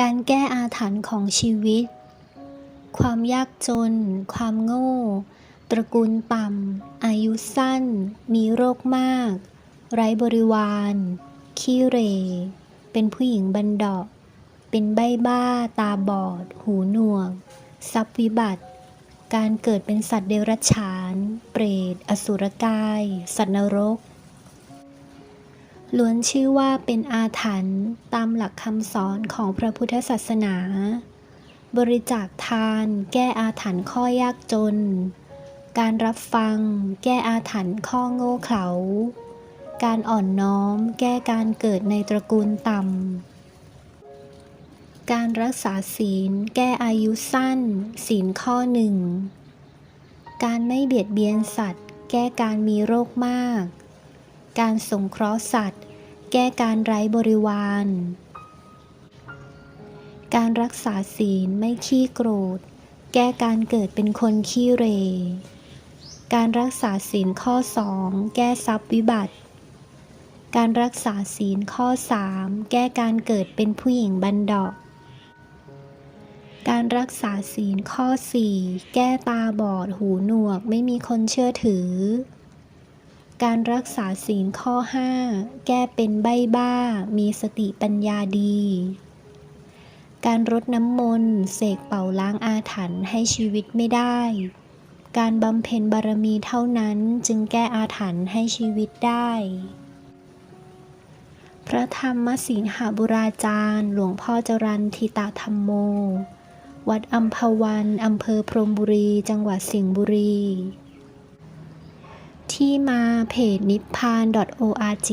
การแก้อาถรรพ์ของชีวิต ความยากจน ความโง่ ตระกูลต่ำ อายุสั้น มีโรคมาก ไร้บริวาร ขี้เร เป็นผู้หญิงบันดาะเป็นใบ้บ้า ตาบอด หูหนวก ทรัพย์วิบัติ การเกิดเป็นสัตว์เดรัจฉาน เปรต อสุรกาย สัตว์นรก ล้วนชื่อว่าเป็นอาถรรพ์ตามหลักคำสอนของพระพุทธศาสนา บริจาคทานแก้อาถรรพ์ข้อยากจน การรับฟังแก้อาถรรพ์ข้อโง่เขลา การอ่อนน้อมแก้การเกิดในตระกูลต่ำ การรักษาศีลแก้อายุสั้น ศีลข้อหนึ่ง การไม่เบียดเบียนสัตว์ แก้การมีโรคมาก การสงเคราะห์สัตว์ แก้การไร้บริวาร การรักษาศีลไม่ขี้โกรธ แก้การเกิดเป็นคนขี้เร่การรักษาศีลข้อสองแก้ทรัพย์วิบัติ การรักษาศีลข้อสามแก้การเกิดเป็นผู้หญิงบันดาะการรักษาศีลข้อสี่แก้ตาบอดหูหนวกไม่มีคนเชื่อถือ การรักษาศีลข้อ 5 แก้เป็นใบบ้า มีสติปัญญาดี การรดน้ำมนต์เสกเป่าล้างอาถรรพ์ให้ชีวิตไม่ได้ การบำเพ็ญบารมีเท่านั้นจึงแก้อาถรรพ์ให้ชีวิตได้ พระธรรมสิงหบุราจารย์ หลวงพ่อจรันทิตาธรรมโม วัดอัมพวันอำเภอพรมบุรี จังหวัดสิงห์บุรี ที่มาเพจนิพพาน .org